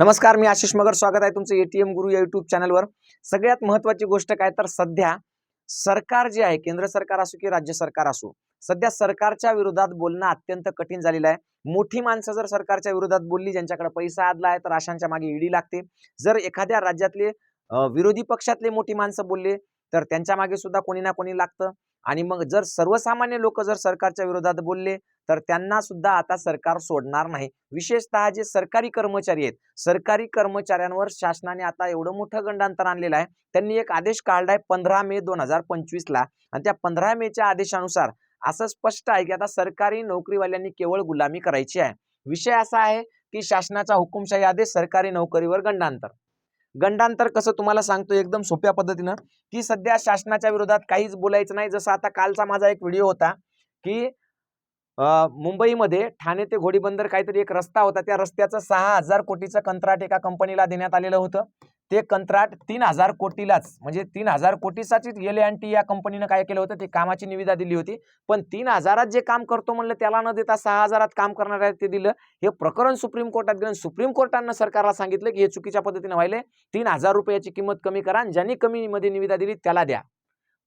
नमस्कार मी आशिष मगर. स्वागत आहे तुमचं एटीएम गुरु या युट्यूब चॅनलवर सगळ्यात महत्वाची गोष्ट काय? तर सध्या सरकार जे आहे केंद्र सरकार असो की राज्य सरकार असो सध्या सरकारच्या विरोधात बोलणं अत्यंत कठीण झालेलं आहे. मोठी माणसं जर सरकारच्या विरोधात बोलली ज्यांच्याकडे पैसा आदला आहे तर अशांच्या मागे ईडी लागते. जर एखाद्या राज्यातले विरोधी पक्षातले मोठी माणसं बोलले तर त्यांच्या मागे सुद्धा कोणी ना कोणी लागतं. आणि मग जर सर्वसामान्य लोक जर सरकारच्या विरोधात बोलले तर त्यांना सुद्धा आता सरकार सोडणार नाही. विशेषतः जे सरकारी कर्मचारी आहेत सरकारी कर्मचाऱ्यांवर शासनाने आता एवढं मोठं गंडांतर आणलेलं आहे. त्यांनी एक आदेश काढलाय पंधरा मे दोन हजार पंचवीस ला आणि त्या पंधरा मेच्या आदेशानुसार असं स्पष्ट आहे की आता सरकारी नोकरीवाल्यांनी केवळ गुलामी करायची आहे. विषय असा आहे की शासनाचा हुकुमशाही आदेश सरकारी नोकरीवर गंडांतर. गंडांतर कसं तुम्हाला सांगतो एकदम सोप्या पद्धतीनं की सध्या शासनाच्या विरोधात काहीच बोलायचं नाही. जसं आता कालचा माझा एक व्हिडिओ होता की मुंबईमध्ये ठाणे ते घोडीबंदर काहीतरी एक रस्ता होता. त्या रस्त्याचं सहा हजार कोटीचं कंत्राट एका कंपनीला देण्यात आलेलं होतं. ते कंत्राट तीन हजार कोटीलाच म्हणजे तीन हजार कोटीचाच एल अँड टी या कंपनीनं काय केलं होतं? ते कामाची निविदा दिली होती. पण तीन हजारात जे काम करतो म्हणलं त्याला न देता सहा हजारात काम करणार आहे ते दिलं. हे प्रकरण सुप्रीम कोर्टात गेलं सुप्रीम कोर्टानं सरकारला सांगितलं की हे चुकीच्या पद्धतीने व्हायले तीन हजार रुपयाची किंमत कमी करा आणि ज्यांनी कमी मध्ये निविदा दिली त्याला द्या.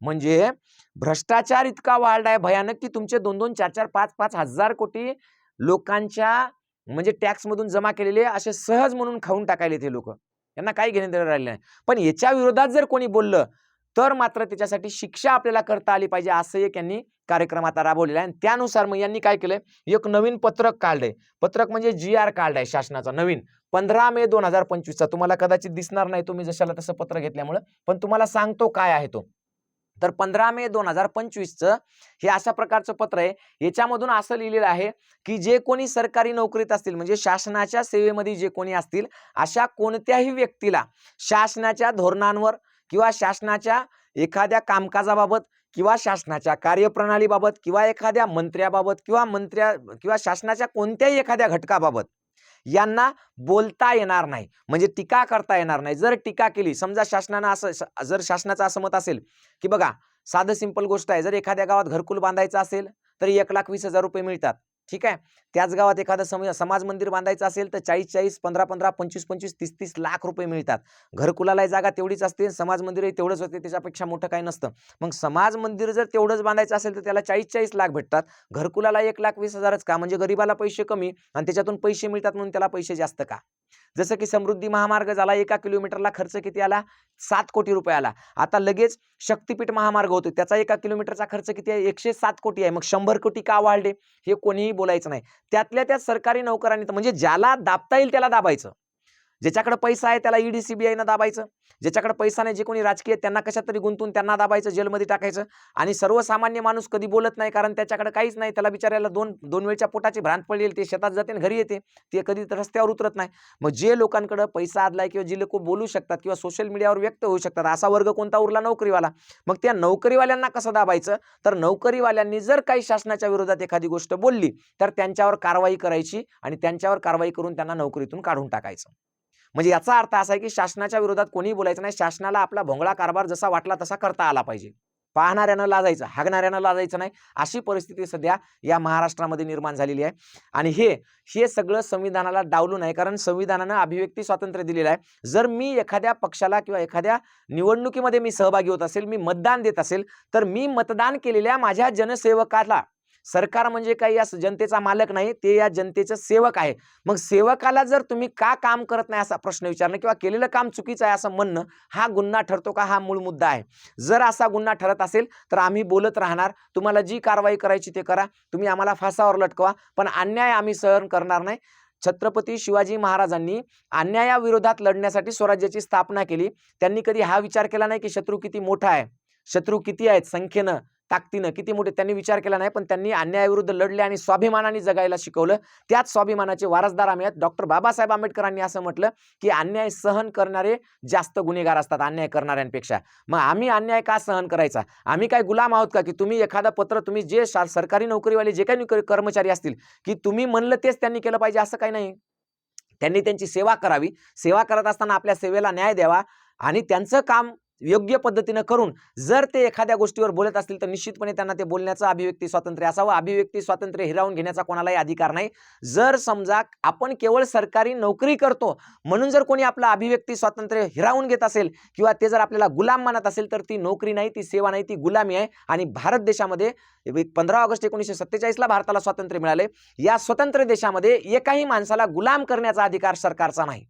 म्हणजे भ्रष्टाचार इतका वाढला आहे भयानक की तुमचे दोन दोन चार चार पाच पाच हजार कोटी लोकांच्या म्हणजे टॅक्स मधून जमा केलेले असे सहज म्हणून खाऊन टाकायले ते लोक. यांना काही घेणे देणं राहिलं नाही. पण याच्या विरोधात जर कोणी बोललं तर मात्र त्याच्यासाठी शिक्षा आपल्याला करता आली पाहिजे असं एक यांनी कार्यक्रम आता राबवलेला आहे. आणि त्यानुसार मग यांनी काय केलंय? एक नवीन पत्रक काढलंय. पत्रक म्हणजे जी आर काढलाय शासनाचा नवीन. पंधरा मे दोन हजार पंचवीसचा. तुम्हाला कदाचित दिसणार नाही तुम्ही जशाला तसं पत्र घेतल्यामुळं पण तुम्हाला सांगतो काय आहे तो. तर पंधरा मे दोन हजार पंचवीसचं हे अशा प्रकारचं पत्र आहे. याच्यामधून असं लिहिलेलं आहे की जे कोणी सरकारी नोकरीत असतील म्हणजे शासनाच्या सेवेमध्ये जे कोणी असतील अशा कोणत्याही व्यक्तीला शासनाच्या धोरणांवर किंवा शासनाच्या एखाद्या कामकाजाबाबत किंवा शासनाच्या कार्यप्रणालीबाबत किंवा एखाद्या मंत्र्याबाबत किंवा मंत्र्या किंवा शासनाच्या कोणत्याही एखाद्या घटकाबाबत यांना बोलता येणार नाही. म्हणजे टीका करता येणार नाही. जर टीका केली समजा शासनानं असं जर शासनाचं असं मत असेल की बघा साधं सिंपल गोष्ट आहे. जर एखाद्या गावात घरकुल बांधायचं असेल तर एक लाख वीस हजार रुपये मिळतात. ठीक आहे? त्याच गावात एखादं सम समाज मंदिर बांधायचं असेल तर चाळीस चाळीस पंधरा पंधरा पंचवीस पंचवीस तीस तीस लाख रुपये मिळतात. घरकुलाला जागा तेवढीच असते समाज मंदिरही तेवढंच होते त्याच्यापेक्षा मोठं काही नसतं. मग समाज मंदिर जर तेवढंच बांधायचं असेल तर त्याला चाळीस चाळीस लाख भेटतात. घरकुलाला एक लाख वीस हजारच का? म्हणजे गरीबाला पैसे कमी आणि त्याच्यातून पैसे मिळतात म्हणून त्याला पैसे जास्त का? जसं की समृद्धी महामार्ग झाला एका किलोमीटरला खर्च किती आला? सात कोटी रुपये आला. आता लगेच शक्तीपीठ महामार्ग होतो त्याचा एका किलोमीटरचा खर्च किती आहे? एकशे सात कोटी आहे. मग शंभर कोटी का वाढले? हे कोणीही बोलायचं नाही. त्यातल्या त्यात सरकारी नोकरांनी तर म्हणजे ज्याला दाबता येईल त्याला दाबायचं. ज्याच्याकडे पैसा आहे त्याला ईडी सीबीआयनं दाबायचं. ज्याच्याकडे पैसा नाही जे कोणी राजकीय त्यांना कशात तरी गुंतून त्यांना दाबायचं जेलमध्ये टाकायचं. आणि सर्वसामान्य माणूस कधी बोलत नाही कारण त्याच्याकडे काहीच नाही. त्याला बिचारायला दोन दोन वेळच्या पोटाची भ्रांत पडलेली ते शेतात जाते आणि घरी येते. ते कधी तर रस्त्यावर उतरत नाही. मग जे लोकांकडे पैसा आदलाय किंवा जे लोक बोलू शकतात किंवा सोशल मीडियावर व्यक्त होऊ शकतात असा वर्ग कोणता उरला? नोकरीवाला. मग त्या नोकरीवाल्यांना कसं दाबायचं? तर नोकरीवाल्यांनी जर काही शासनाच्या विरोधात एखादी गोष्ट बोलली तर त्यांच्यावर कारवाई करायची आणि त्यांच्यावर कारवाई करून त्यांना नोकरीतून काढून टाकायचं. म्हणजे याचा अर्थ असा आहे की शासनाच्या विरोधात कोणीही बोलायचं नाही. शासनाला आपला भोंगळा कारभार जसा वाटला तसा करता आला पाहिजे. पाहणाऱ्यानं लाजायचं हागणाऱ्यानं लाजायचं नाही. अशी परिस्थिती सध्या या महाराष्ट्रामध्ये निर्माण झालेली आहे. आणि हे हे सगळं संविधानाला डावलून आहे कारण संविधानानं अभिव्यक्ती स्वातंत्र्य दिलेलं आहे. जर मी एखाद्या पक्षाला किंवा एखाद्या निवडणुकीमध्ये मी सहभागी होत असेल मी मतदान देत असेल तर मी मतदान केलेल्या माझ्या जनसेवकाला सरकार म्हणजे काही या जनतेचा मालक नाही ते या जनतेचं सेवक आहे. मग सेवकाला जर तुम्ही का काम करत नाही असा प्रश्न विचारणं किंवा केलेलं काम चुकीचं आहे असं म्हणणं हा गुन्हा ठरतो का? हा मूळ मुद्दा आहे. जर असा गुन्हा ठरत असेल तर आम्ही बोलत राहणार. तुम्हाला जी कारवाई करायची ते करा. तुम्ही आम्हाला फासावर लटकवा. पण अन्याय आम्ही सहन करणार नाही. छत्रपती शिवाजी महाराजांनी अन्यायाविरोधात लढण्यासाठी स्वराज्याची स्थापना केली. त्यांनी कधी हा विचार केला नाही की शत्रू किती मोठा आहे? शत्रू किती आहेत? संख्येनं. ताकदीनं. किती मोठे त्यांनी विचार केला नाही पण त्यांनी अन्यायाविरुद्ध लढले आणि स्वाभिमानाने जगायला शिकवलं. त्याच स्वाभिमानाचे वारसदार आम्ही आहेत. डॉक्टर बाबासाहेब आंबेडकरांनी असं म्हटलं की अन्याय सहन करणारे जास्त गुन्हेगार असतात अन्याय करणाऱ्यांपेक्षा. मग आम्ही अन्याय का सहन करायचा? आम्ही काय गुलाम आहोत का? की तुम्ही एखादं पत्र तुम्ही जे शा- सरकारी नोकरीवाले जे काही कर्मचारी असतील की तुम्ही म्हणलं तेच त्यांनी केलं पाहिजे असं काही नाही. त्यांनी त्यांची सेवा करावी. सेवा करत असताना आपल्या सेवेला न्याय द्यावा आणि त्यांचं काम योग्य पद्धतीनं करून जर ते एखाद्या गोष्टीवर बोलत असतील तर निश्चितपणे त्यांना ते बोलण्याचं अभिव्यक्ती स्वातंत्र्य असावं. अभिव्यक्ती स्वातंत्र्य हिरावून घेण्याचा कोणालाही अधिकार नाही. जर समजा आपण केवळ सरकारी नोकरी करतो म्हणून जर कोणी आपलं अभिव्यक्ती स्वातंत्र्य हिरावून घेत असेल किंवा ते जर आपल्याला गुलाम मानत असेल तर ती नोकरी नाही ती सेवा नाही ती गुलामी आहे. आणि भारत देशामध्ये पंधरा ऑगस्ट एकोणीसशे सत्तेचाळीसला भारताला स्वातंत्र्य मिळाले. या स्वतंत्र देशामध्ये एकाही माणसाला गुलाम करण्याचा अधिकार सरकारचा नाही.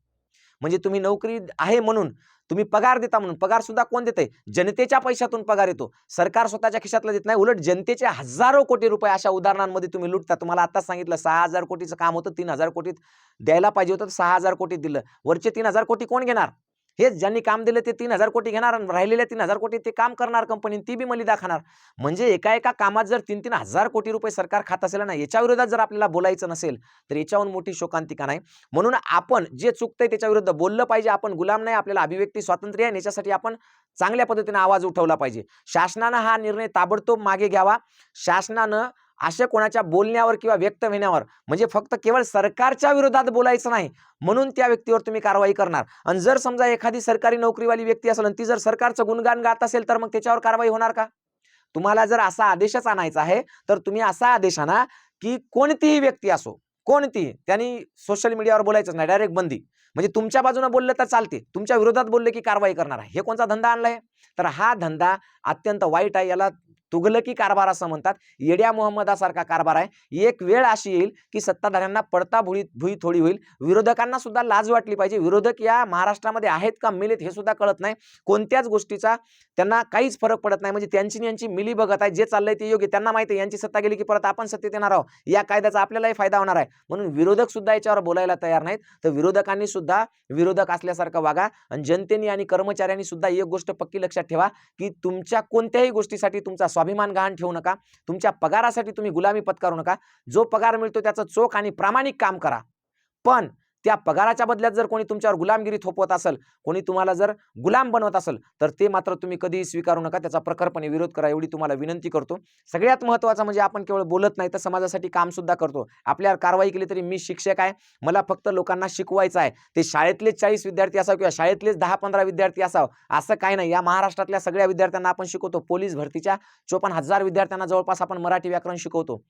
म्हणजे तुम्ही नोकरी आहे म्हणून तुम्ही पगार देता म्हणून. पगार सुद्धा कोण देते जनतेच्या पैशातून पगार येतो. सरकार स्वतःच्या खिशातला देत नाही उलट जनतेचे हजारो कोटी रुपये अशा उदाहरणांमध्ये तुम्ही लुटता. तुम्हाला आताच सांगितलं सहा हजार कोटीचं काम होतं तीन हजार कोटीत द्यायला पाहिजे होतं सहा हजार कोटीत दिलं. वरचे तीन हजार कोटी कोण घेणार? हेच ज्यांनी काम दिलं ते तीन हजार कोटी घेणार आणि राहिलेल्या तीन हजार कोटी ते काम करणार कंपनी ती बी मलिदा खाणार म्हणजे एका एका कामात जर तीन तीन हजार कोटी रुपये सरकार खात असेल ना याच्या विरोधात जर आपल्याला बोलायचं नसेल तर याच्याहून मोठी शोकांतिका नाही. म्हणून आपण जे चुकतंय त्याच्या विरुद्ध बोललं पाहिजे आपण गुलाम नाही आपल्याला अभिव्यक्ती स्वातंत्र्य आहे आणि याच्यासाठी आपण चांगल्या पद्धतीने आवाज उठवला पाहिजे. शासनानं हा निर्णय ताबडतोब मागे घ्यावा. शासनानं अशा कोणाच्या बोलण्यावर किंवा व्यक्त होण्यावर म्हणजे फक्त केवळ सरकारच्या विरोधात बोलायचं नाही म्हणून त्या व्यक्तीवर तुम्ही कारवाई करणार. आणि जर समजा एखादी सरकारी नोकरीवाली व्यक्ती असेल आणि ती जर सरकारचं गुणगान गात असेल तर मग त्याच्यावर कारवाई होणार का? तुम्हाला जर असा आदेशच आणायचा आहे तर तुम्ही असा आदेश आणा की कोणतीही व्यक्ती असो कोणती त्यांनी सोशल मीडियावर बोलायचं नाही डायरेक्ट बंदी. म्हणजे तुमच्या बाजूने बोललं तर चालते तुमच्या विरोधात बोलले की कारवाई करणार आहे. हे कोणता धंदा आणलाय? तर हा धंदा अत्यंत वाईट आहे याला तुगलकी कारभार असं म्हणतात. येड्या मोहम्मदासारखा कारभार आहे. एक वेळ अशी येईल की सत्ताधाऱ्यांना पडता भुळी भुई थोडी होईल. विरोधकांना सुद्धा लाज वाटली पाहिजे. विरोधक या महाराष्ट्रामध्ये आहेत का मिलेत हे सुद्धा कळत नाही. कोणत्याच गोष्टीचा त्यांना काहीच फरक पडत नाही. म्हणजे त्यांची यांची मिली बघत आहे. जे चाललंय ते योग्य. त्यांना माहिती आहे. यांची सत्ता गेली की परत आपण सत्तेत येणार आहोत. या कायद्याचा आपल्यालाही फायदा होणार आहे. म्हणून विरोधक सुद्धा याच्यावर बोलायला तयार नाहीत. तर विरोधकांनी सुद्धा विरोधक असल्यासारखं वागा आणि जनतेने आणि कर्मचाऱ्यांनी सुद्धा एक गोष्ट पक्की लक्षात ठेवा की तुमच्या कोणत्याही गोष्टीसाठी तुमचा स्वाभिमान गहाण ठेवू नका. तुमच्या पगारासाठी तुम्ही गुलामी पत्करू नका. जो पगार मिळतो त्याचं चोख आणि प्रामाणिक काम करा. पण त्या पगाराच्या बदल्यात जर कोणी तुमच्यावर गुलामगिरी थोपवत असेल कोणी तुम्हाला जर गुलाम बनवत असेल तर ते मात्र तुम्ही कधीही स्वीकारू नका. त्याचा प्रखरपणे विरोध करा एवढी तुम्हाला विनंती करतो. सगळ्यात महत्त्वाचं म्हणजे आपण केवळ बोलत नाही तर समाजासाठी काम सुद्धा करतो. आपल्यावर कारवाई केली तरी मी शिक्षक आहे मला फक्त लोकांना शिकवायचं आहे. ते शाळेतलेच चाळीस विद्यार्थी असावं किंवा शाळेतलेच दहा पंधरा विद्यार्थी असावं असं काही नाही. या महाराष्ट्रातल्या सगळ्या विद्यार्थ्यांना आपण शिकवतो. पोलीस भरतीच्या चोपन्न हजार विद्यार्थ्यांना जवळपास आपण मराठी व्याकरण शिकवतो.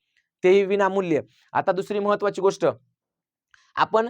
तेही विनामूल्य. आता दुसरी महत्त्वाची गोष्ट. आपण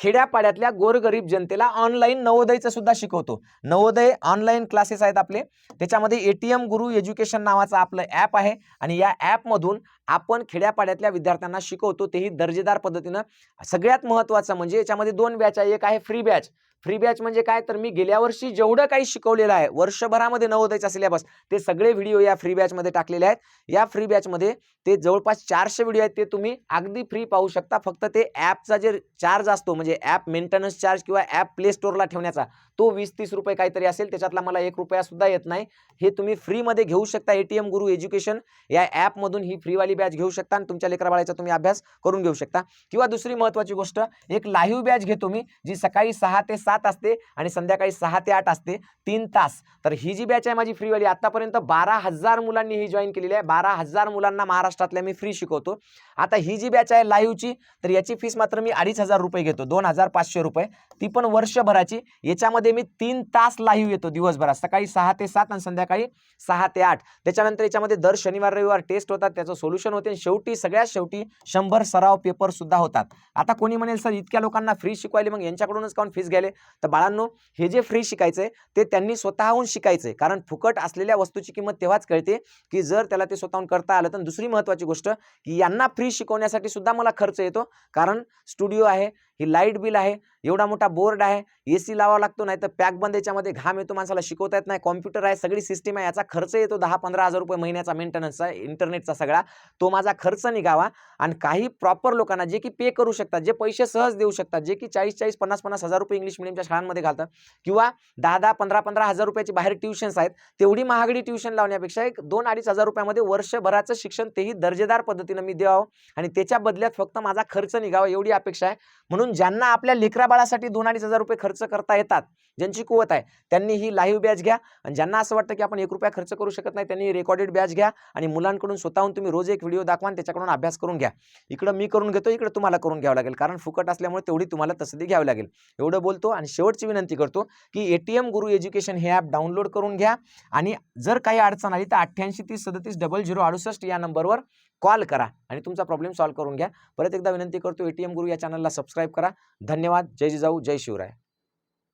खेड्यापाड्यातल्या गोरगरीब जनतेला ऑनलाईन नवोदयचं सुद्धा शिकवतो. नवोदय ऑनलाईन क्लासेस आहेत आपले. त्याच्यामध्ये एटीएम गुरु एज्युकेशन नावाचं आपलं ॲप आहे आणि या ॲपमधून आपण खेड्यापाड्यातल्या विद्यार्थ्यांना शिकवतो. तेही दर्जेदार पद्धतीनं. सगळ्यात महत्त्वाचं म्हणजे याच्यामध्ये दोन बॅच आहे. एक आहे फ्री बॅच फ्री बॅच म्हणजे काय? तर मी गेल्या वर्षी जेवढं काही शिकवलेलं आहे वर्षभरामध्ये नवोदयचा सिलेबस ते सगळे व्हिडिओ या फ्री बॅचमध्ये टाकलेले आहेत. या फ्री बॅचमध्ये ते जवळपास चारशे व्हिडिओ आहेत ते तुम्ही अगदी फ्री पाहू शकता. फक्त ते ॲपचा जे चार्ज असतो म्हणजे ॲप मेंटेनन्स चार्ज किंवा ॲप प्ले स्टोअरला ठेवण्याचा तो वीस तीस रुपये काहीतरी असेल त्याच्यातला मला एक रुपया सुद्धा येत नाही. हे तुम्ही फ्रीमध्ये घेऊ शकता A T M Guru education या ॲपमधून ही फ्रीवाली बॅच घेऊ शकता आणि तुमच्या लेकराबाळाचा तुम्ही अभ्यास करून घेऊ शकता. किंवा दुसरी महत्त्वाची गोष्ट एक लाईव्ह बॅच घेतो मी जी सकाळी सहा ते सात असते आणि संध्याकाळी सहा ते आठ असते तीन तास. तर ही जी बॅच आहे माझी फ्रीवाली आतापर्यंत बारा हजार मुलांनी ही जॉईन केलेली आहे. बारा हजार मुलांना महाराष्ट्रातल्या मी फ्री शिकवतो. आता ही जी बॅच आहे लाईव्हची तर याची फीस मात्र मी अडीच हजार रुपये घेतो दोन हजार पाचशे रुपये. ती पण वर्षभराची. याच्यामध्ये मी तीन तास लाईव्ह येतो दिवसभरात. सकाळी सहा ते सात आणि संध्याकाळी सहा ते आठ. त्याच्यानंतर याच्यामध्ये दर शनिवार रविवार टेस्ट होतात त्याचं सोल्युशन होते आणि शेवटी सगळ्यात शेवटी शंभर सराव पेपर सुद्धा होतात. आता कोणी म्हणेल सर इतक्या लोकांना फ्री शिकवायले मग यांच्याकडूनच काऊन फीस घ्यायले तर बाळांनो हे जे फ्री शिकायचे ते त्यांनी स्वतःहून शिकायचे कारण फुकट असलेल्या वस्तूची किंमत तेव्हाच कळते की जर त्याला ते स्वतःहून करता आलं तर दुसरी महत्त्वाची गोष्ट की यांना फ्री शिकवण्यासाठी सुद्धा मला खर्च येतो. कारण स्टुडिओ आहे ही लाइट बिल आहे एवढा मोठा बोर्ड आहे ए सी लावावा लागतो नाही तर पॅक बंद याच्यामध्ये घाम येतो माणसाला शिकवता येत नाही कॉम्प्युटर आहे सगळी सिस्टीम आहे याचा खर्च येतो दहा पंधरा हजार रुपये महिन्याचा मेंटेनन्सचा इंटरनेटचा सगळा तो माझा खर्च निघावा आणि काही प्रॉपर लोकांना जे की पे करू शकतात जे पैसे सहज देऊ शकतात जे की चाळीस चाळीस पन्नास पन्नास हजार रुपये इंग्लिश मिडियमच्या शाळांमध्ये घालतात किंवा दहा दहा पंधरा पंधरा हजार रुपयाची बाहेर ट्युशन्स आहेत तेवढी महागडी ट्युशन लावण्यापेक्षा एक दोन अडीच हजार रुपयामध्ये वर्षभराचं शिक्षण तेही दर्जेदार पद्धतीनं मी द्यावं आणि त्याच्या बदल्यात फक्त माझा खर्च निघावा एवढी अपेक्षा आहे. म्हणून म्हणून ज्यांना आपल्या लेकरा बाळासाठी दोन अडीच हजार रुपये खर्च करता येतात ज्यांची कुवत आहे त्यांनी ही लाईव्ह बॅच घ्या. आणि ज्यांना असं वाटतं की आपण एक रुपया खर्च करू शकत नाही त्यांनी रेकॉर्डेड बॅच घ्या. आणि मुलांकडून स्वतःहून तुम्ही रोज एक व्हिडिओ दाखवा आणि त्याच्याकडून अभ्यास करून घ्या. इकडं मी करून घेतो इकडं तुम्हाला करून घ्यावं लागेल. कारण फुकट असल्यामुळे तेवढी तुम्हाला तसदी घ्यावी लागेल. एवढं बोलतो आणि शेवटची विनंती करतो की A T M Guru education हे ॲप डाउनलोड करून घ्या. आणि जर काही अडचण आली तर अठ्ठ्याऐंशी तीस सदतीस डबल झिरो अडुसष्ट या नंबरवर कॉल करा आणि तुमचा प्रॉब्लेम सॉल्व्ह करून घ्या. परत एकदा विनंती करतो ए टी एम गुरु या चॅनलला सबस्क्राईब करा. धन्यवाद. जय जिजाऊ. जय शिवराय.